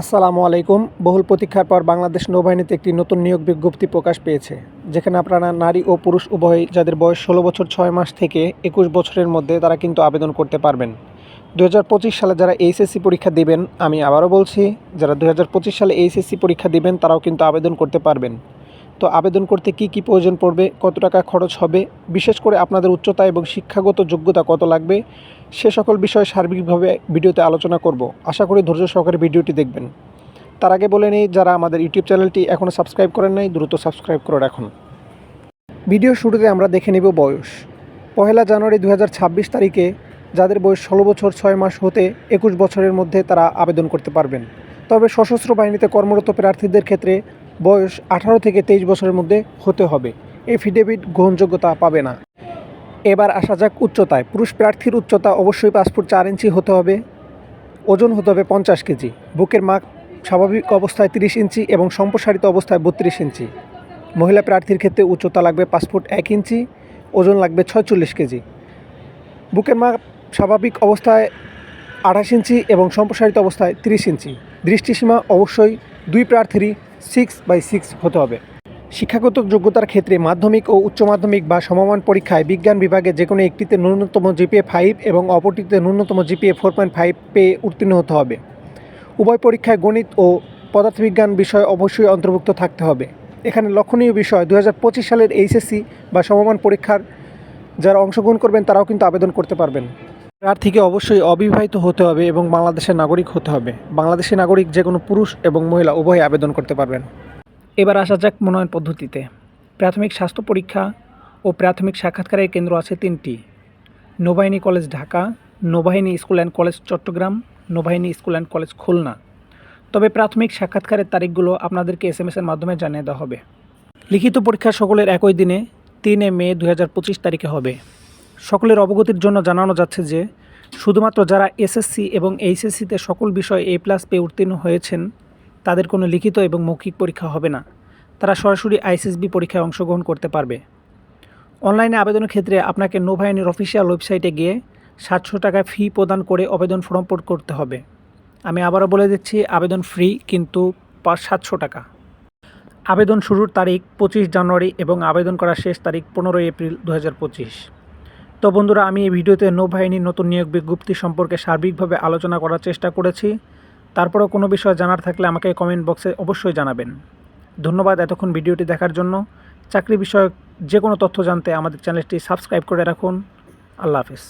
আসসালামু আলাইকুম। বহুল প্রতীক্ষার পর বাংলাদেশ নৌবাহিনীতে একটি নতুন নিয়োগ বিজ্ঞপ্তি প্রকাশ পেয়েছে, যেখানে আপনারা নারী ও পুরুষ উভয় যাদের বয়স ষোলো বছর ছয় মাস থেকে একুশ বছরের মধ্যে তারা কিন্তু আবেদন করতে পারবেন। দু হাজার পঁচিশ সালে যারা এইচএসসি পরীক্ষা দিবেন, আমি আবারও বলছি, যারা দু হাজার পঁচিশ সালে এইচএসসি পরীক্ষা দেবেন, তারাও কিন্তু আবেদন করতে পারবেন। তো আবেদন করতে কি কি প্রয়োজন পড়বে, কত টাকা খরচ হবে, বিশেষ করে আপনাদের উচ্চতা এবং শিক্ষাগত যোগ্যতা কত লাগবে, সে সকল বিষয়ে সার্বিকভাবে ভিডিওতে আলোচনা করব। আশা করি ধৈর্য সহকারে ভিডিওটি দেখবেন। তার আগে বলে নিই, যারা আমাদের ইউটিউব চ্যানেলটি এখনও সাবস্ক্রাইব করেন নাই, দ্রুত সাবস্ক্রাইব করে রাখুন। ভিডিও শুরুতে আমরা দেখে নেব বয়স। পহেলা জানুয়ারি দু হাজার ছাব্বিশ তারিখে যাদের বয়স ষোলো বছর ছয় মাস হতে একুশ বছরের মধ্যে তারা আবেদন করতে পারবেন। তবে সশস্ত্র বাহিনীতে কর্মরত প্রার্থীদের ক্ষেত্রে বয়স আঠারো থেকে তেইশ বছরের মধ্যে হতে হবে। এফিডেভিট গ্রহণযোগ্যতা পাবে না। এবার আসা যাক উচ্চতায়। পুরুষ প্রার্থীর উচ্চতা অবশ্যই পাঁচ ফুট চার ইঞ্চি হতে হবে। ওজন হতে হবে পঞ্চাশ কেজি। বুকের মাপ স্বাভাবিক অবস্থায় তিরিশ ইঞ্চি এবং সম্প্রসারিত অবস্থায় বত্রিশ ইঞ্চি। মহিলা প্রার্থীর ক্ষেত্রে উচ্চতা লাগবে পাঁচ ফুট এক ইঞ্চি, ওজন লাগবে ছয়চল্লিশ কেজি। বুকের মাপ স্বাভাবিক অবস্থায় আঠাশ ইঞ্চি এবং সম্প্রসারিত অবস্থায় তিরিশ ইঞ্চি। দৃষ্টিসীমা অবশ্যই দুই প্রার্থীরই সিক্স বাই সিক্স হতে হবে। শিক্ষাগত যোগ্যতার ক্ষেত্রে মাধ্যমিক ও উচ্চ মাধ্যমিক বা সমমান পরীক্ষায় বিজ্ঞান বিভাগে যে কোনো একটিতে ন্যূনতম জিপিএ ফাইভ এবং অপরটিতে ন্যূনতম জিপিএ ফোর পয়েন্ট ফাইভ পেয়ে উত্তীর্ণ হতে হবে। উভয় পরীক্ষায় গণিত ও পদার্থবিজ্ঞান বিষয় অবশ্যই অন্তর্ভুক্ত থাকতে হবে। এখানে লক্ষণীয় বিষয় দু হাজার পঁচিশ সালের এইচএসসি বা সমমান পরীক্ষার যারা অংশগ্রহণ করবেন তারাও কিন্তু আবেদন করতে পারবেন। প্রার্থীকে অবশ্যই অবিবাহিত হতে হবে এবং বাংলাদেশের নাগরিক হতে হবে। বাংলাদেশের নাগরিক যে কোনো পুরুষ এবং মহিলা উভয়ে আবেদন করতে পারবেন। এবার আসা যাক মনোনয়ন পদ্ধতিতে। প্রাথমিক স্বাস্থ্য পরীক্ষা ও প্রাথমিক সাক্ষাৎকারের কেন্দ্র আছে তিনটি। নৌবাহিনী কলেজ ঢাকা, নৌবাহিনী স্কুল অ্যান্ড কলেজ চট্টগ্রাম, নৌবাহিনী স্কুল অ্যান্ড কলেজ খুলনা। তবে প্রাথমিক সাক্ষাৎকারের তারিখগুলো আপনাদেরকে এস এম এসের মাধ্যমে জানিয়ে দেওয়া হবে। লিখিত পরীক্ষা সকলের একই দিনে, তিনে মে দু হাজার পঁচিশ তারিখে হবে। সকলের অবগতির জন্য জানানো যাচ্ছে যে, শুধুমাত্র যারা এসএসসি এবং এইচএসসিতে সকল বিষয়ে এ প্লাস পেয়ে উত্তীর্ণ হয়েছেন, তাদের কোনো লিখিত এবং মৌখিক পরীক্ষা হবে না। তারা সরাসরি আইসিএসবি পরীক্ষায় অংশগ্রহণ করতে পারবে। অনলাইনে আবেদনের ক্ষেত্রে আপনাকে নৌবাহিনীর অফিসিয়াল ওয়েবসাইটে গিয়ে সাতশো টাকা ফি প্রদান করে আবেদন ফর্ম পূরণ করতে হবে। আমি আবারও বলে দিচ্ছি, আবেদন ফ্রি কিন্তু পাঁচ সাতশো টাকা। আবেদন শুরুর তারিখ পঁচিশ জানুয়ারি এবং আবেদন করার শেষ তারিখ পনেরোই এপ্রিল দু হাজার পঁচিশ। তো বন্ধুরা, আমি এই ভিডিওতে নৌবাহিনীর নতুন নিয়োগ বিজ্ঞপ্তি সম্পর্কে সার্বিকভাবে আলোচনা করার চেষ্টা করেছি। তারপরেও কোনো বিষয় জানার থাকলে আমাকে কমেন্ট বক্সে অবশ্যই জানাবেন। ধন্যবাদ এতক্ষণ ভিডিওটি দেখার জন্য। চাকরি বিষয়ক যে কোনো তথ্য জানতে আমাদের চ্যানেলটি সাবস্ক্রাইব করে রাখুন। আল্লাহ হাফিজ।